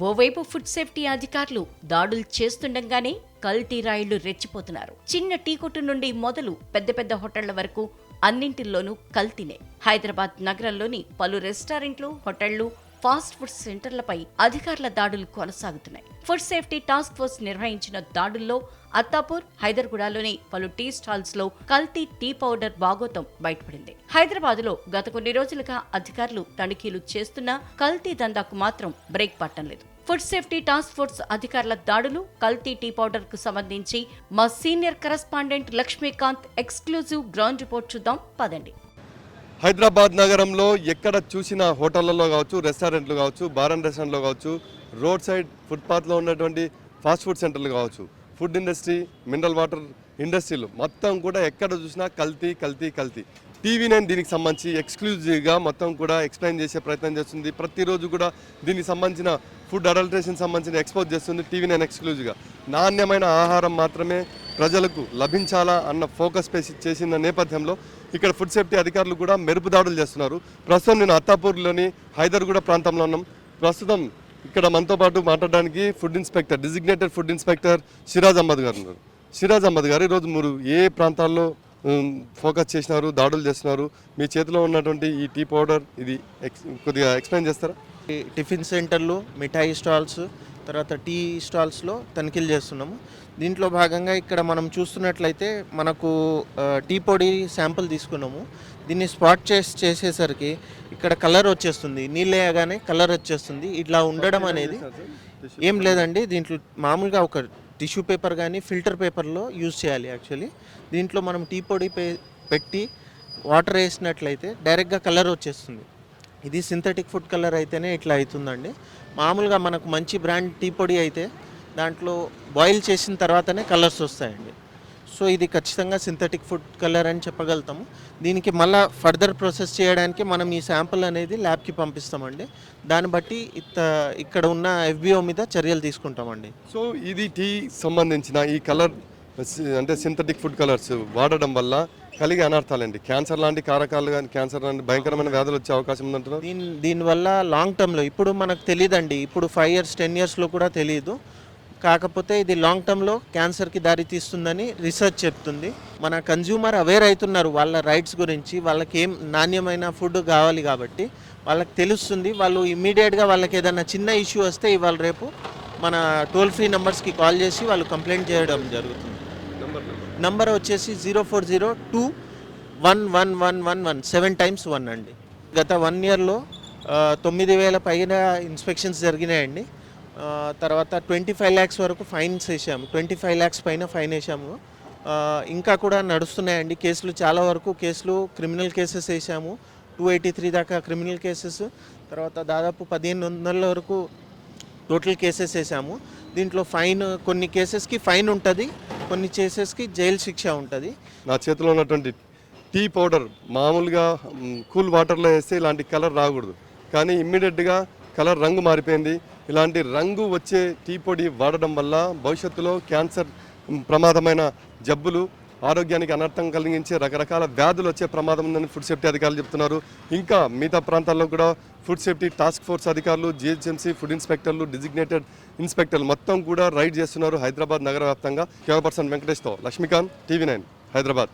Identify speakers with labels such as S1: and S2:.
S1: ఓవైపు food safety అధికారులు దాడులు చేస్తుండగానే కల్తీ రాయిళ్ళు రెచ్చిపోతున్నారు. చిన్న టీ కొట్టు నుండి మొదలు పెద్ద పెద్ద హోటళ్ళ వరకు అన్నింటిల్లోనూ కల్తీనే. హైదరాబాద్ నగరంలోని పలు రెస్టారెంట్లు హోటళ్ళు ఫాస్ట్ ఫుడ్ సెంటర్లపై అధికారుల దాడులు కొనసాగుతున్నాయి. ఫుడ్ సేఫ్టీ టాస్క్ ఫోర్స్ నిర్వహించిన దాడుల్లో అత్తాపూర్ హైదర్గూడలోని పలు టీ స్టాల్స్లో కల్తీ టీ పౌడర్ బాగోతం బయటపడింది. హైదరాబాద్లో గత కొన్ని రోజులుగా అధికారులు తనిఖీలు చేస్తున్నా కల్తీ దందాకు మాత్రం బ్రేక్ పట్టం లేదు. ఫుడ్ సేఫ్టీ టాస్క్ ఫోర్స్ అధికారుల దాడులు కల్తీ టీ పౌడర్కు సంబంధించి మా senior correspondent Lakshmikant exclusive ground report చూద్దాం. పదండి.
S2: హైదరాబాద్ నగరంలో ఎక్కడ చూసిన హోటళ్ళలో కావచ్చు రెస్టారెంట్లు కావచ్చు బార్ అండ్ రెస్టారెంట్లో కావచ్చు రోడ్ సైడ్ ఫుట్పాత్లో ఉన్నటువంటి ఫాస్ట్ ఫుడ్ సెంటర్లు కావచ్చు ఫుడ్ ఇండస్ట్రీ మినరల్ వాటర్ ఇండస్ట్రీలు మొత్తం కూడా ఎక్కడ చూసినా కల్తీ కల్తీ కల్తీ. టీవీ నైన్ దీనికి సంబంధించి ఎక్స్క్లూజివ్గా మొత్తం కూడా ఎక్స్ప్లెయిన్ చేసే ప్రయత్నం చేస్తుంది. ప్రతిరోజు కూడా దీనికి సంబంధించిన ఫుడ్ అడల్ట్రేషన్ సంబంధించిన ఎక్స్పోజ్ చేస్తుంది టీవీ నైన్ ఎక్స్క్లూజివ్గా నాణ్యమైన ఆహారం మాత్రమే ప్రజలకు లభించాలా అన్న ఫోకస్ పేసి చేసిన నేపథ్యంలో ఇక్కడ ఫుడ్ సేఫ్టీ అధికారులు కూడా మెరుపు దాడులు చేస్తున్నారు. ప్రస్తుతం నేను అత్తాపూర్లోని హైదర్గూడ ప్రాంతంలో ఉన్నాం. ప్రస్తుతం ఇక్కడ మనతో పాటు మాట్లాడడానికి food inspector designated food inspector Siraj Ahmed గారు ఉన్నారు. సిరాజ్ అహ్మద్ గారు ఈరోజు మీరు ఏ ప్రాంతాల్లో ఫోకస్ చేసినారు దాడులు చేస్తున్నారు. మీ చేతిలో ఉన్నటువంటి ఈ టీ పౌడర్ ఇది కొద్దిగా ఎక్స్ప్లెయిన్ చేస్తారా?
S3: టిఫిన్ సెంటర్లు మిఠాయి స్టాల్స్ తర్వాత టీ స్టాల్స్లో తనిఖీలు చేస్తున్నాము. దీంట్లో భాగంగా ఇక్కడ మనం చూస్తున్నట్లయితే మనకు టీ పొడి శాంపుల్ తీసుకున్నాము. దీన్ని స్పాట్ చేసి చేసేసరికి ఇక్కడ కలర్ వచ్చేస్తుంది. నీళ్ళు వేయగానే కలర్ వచ్చేస్తుంది. ఇట్లా ఉండడం అనేది ఏం లేదండి. దీంట్లో మామూలుగా ఒక టిష్యూ పేపర్ కానీ ఫిల్టర్ పేపర్లో యూజ్ చేయాలి యాక్చువల్లీ. దీంట్లో మనం టీ పొడి పే- పెట్టి వాటర్ వేసినట్లయితే డైరెక్ట్గా కలర్ వచ్చేస్తుంది. ఇది సింథటిక్ ఫుడ్ కలర్ అయితేనే ఇట్లా అవుతుందండి మామూలుగా మనకు మంచి బ్రాండ్ టీ పొడి అయితే దాంట్లో బాయిల్ చేసిన తర్వాతనే కలర్స్ వస్తాయండి. సో ఇది ఖచ్చితంగా సింథటిక్ ఫుడ్ కలర్ అని చెప్పగలుగుతాము. దీనికి మళ్ళా ఫర్దర్ ప్రాసెస్ చేయడానికి మనం ఈ శాంపుల్ అనేది ల్యాబ్కి పంపిస్తామండి. దాన్ని బట్టి ఇత ఇక్కడ ఉన్న ఎఫ్బిఓ మీద చర్యలు తీసుకుంటామండి.
S2: సో ఇది టీ సంబంధించిన ఈ కలర్ అంటే సింథటిక్ ఫుడ్ కలర్స్ వాడడం వల్ల కలిగే అనర్థాలండి క్యాన్సర్ లాంటి కారకాలు కానీ క్యాన్సర్ లాంటి భయంకరమైన వ్యాధులు వచ్చే అవకాశం ఉందంటున్నారు?
S3: దీని దీనివల్ల లాంగ్ టర్మ్లో ఇప్పుడు మనకు తెలియదండి ఇప్పుడు ఫైవ్ ఇయర్స్ టెన్ ఇయర్స్లో కూడా తెలియదు కాకపోతే ఇది లాంగ్ టర్మ్లో క్యాన్సర్కి దారి తీస్తుందని రీసెర్చ్ చెప్తుంది. మన కన్జ్యూమర్ అవేర్ అవుతున్నారు వాళ్ళ రైట్స్ గురించి వాళ్ళకి ఏం నాణ్యమైన ఫుడ్ కావాలి కాబట్టి. వాళ్ళకి తెలుస్తుంది వాళ్ళు ఇమ్మీడియట్గా వాళ్ళకి ఏదైనా చిన్న ఇష్యూ వస్తే ఇవాళ రేపు మన టోల్ ఫ్రీ నెంబర్స్కి కాల్ చేసి వాళ్ళు కంప్లైంట్ చేయడం జరుగుతుంది. నంబర్ వచ్చేసి zero four zero two one one one one one seven times one అండి. గత వన్ ఇయర్లో తొమ్మిది వేల పైన ఇన్స్పెక్షన్స్ జరిగినాయండి. తర్వాత ట్వంటీ ఫైవ్ ల్యాక్స్ వరకు ఫైన్స్ వేసాము ట్వంటీ ఫైవ్ ల్యాక్స్ పైన ఫైన్ వేసాము ఇంకా కూడా నడుస్తున్నాయండి కేసులు. చాలా వరకు కేసులు క్రిమినల్ కేసెస్ వేసాము టూ ఎయిటీ త్రీ దాకా క్రిమినల్ కేసెస్. తర్వాత దాదాపు పదిహేను వందల వరకు టోటల్ కేసెస్ వేసాము దీంట్లో ఫైన్ కొన్ని కేసెస్కి ఫైన్ ఉంటుంది కొన్ని కేసెస్కి జైలు శిక్ష ఉంటుంది.
S2: నా చేతిలో ఉన్నటువంటి టీ పౌడర్ మామూలుగా కూల్ వాటర్లో వేస్తే ఇలాంటి కలర్ రాకూడదు. కానీ ఇమ్మీడియట్గా కలర్ రంగు మారిపోయింది. ఇలాంటి రంగు వచ్చే టీ పొడి వాడడం వల్ల భవిష్యత్తులో క్యాన్సర్ ప్రమాదమైన జబ్బులు ఆరోగ్యానికి అనర్థం కలిగించే రకరకాల వ్యాధులు వచ్చే ప్రమాదం ఉందని ఫుడ్ సేఫ్టీ అధికారులు చెప్తున్నారు. ఇంకా మిగతా ప్రాంతాల్లో కూడా ఫుడ్ సేఫ్టీ టాస్క్ ఫోర్స్ అధికారులు జిహెచ్ఎంసీ ఫుడ్ ఇన్స్పెక్టర్లు డిజిగ్నేటెడ్ ఇన్స్పెక్టర్లు మొత్తం కూడా రైడ్ చేస్తున్నారు హైదరాబాద్ నగర వ్యాప్తంగా. కెమెరా పర్సన్ వెంకటేష్తో లక్ష్మీకాంత్ టీవీ నైన్ హైదరాబాద్.